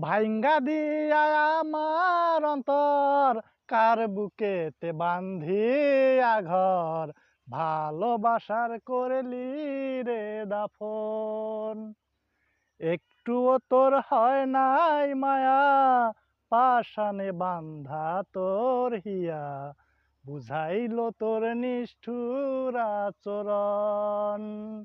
ভাইঙ্গা দিয়া আমার অন্তর, কার বুকেতে বান্ধিয়া ঘর? ভালোবাসার করলি রে দাফন। একটুও তোর হয় নাই মায়া পাশানে বান্ধা তোর হিয়া। বুঝাইল তোর নিষ্ঠুর আচরণ।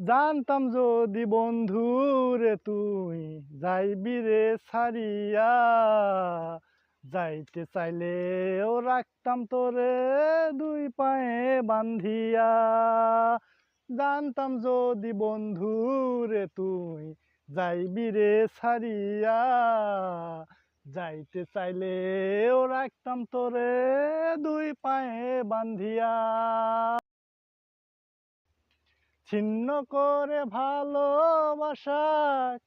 জানতাম যদি বন্ধু রে তুই যাইবি রে সারিয়া যাইতে চাইলেও রাখতাম তোরে দুই পায়ে বান্ধিয়া জানতাম যদি বন্ধু রে তুই যাইবি রে সারিয়া যাইতে চাইলেও রাখতাম তোরে দুই পায়ে বান্ধিয়া ছিন্ন করে ভালোবাসা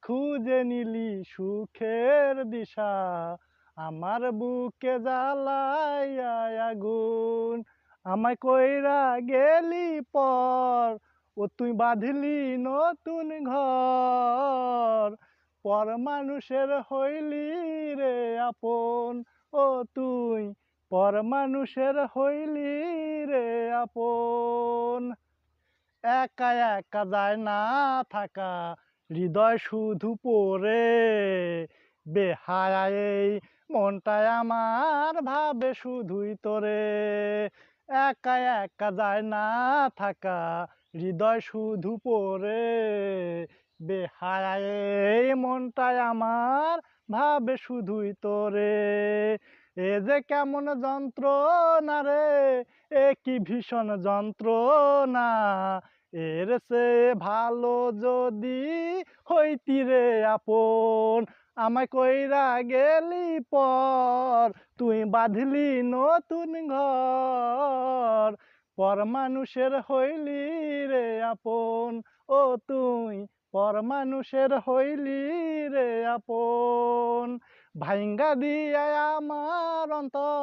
খুঁজে নিলি সুখের দিশা। আমার বুকে জ্বালাইয়া আগুন। আমায় কইরা গেলি পর, ও তুই বাঁধলি নতুন ঘর। পর মানুষের হইলি রে আপন, ও তুই। পর মানুষের হইলি রে আপন। একা একা যায় না থাকা। হৃদয় শুধু পড়ে। বেহায় মনটায় আমার ভাবে শুধুই তোরে। একা একা যায় না থাকা। হৃদয় শুধু পড়ে। বেহায় মনটায় আমার ভাবে শুধুই তোরে। এ যে কেমন যন্ত্রণা রে। কি ভীষণ যন্ত্রণা? এর সে ভালো যদি হইতি রে আপন। আমায় কইরা গেলি পর, তুই বাঁধলি নতুন ঘর। পর মানুষের হইলি রে আপন, ও তুই পর মানুষের হইলি রে আপন। ভাইঙ্গা দিয়া আমার অন্তর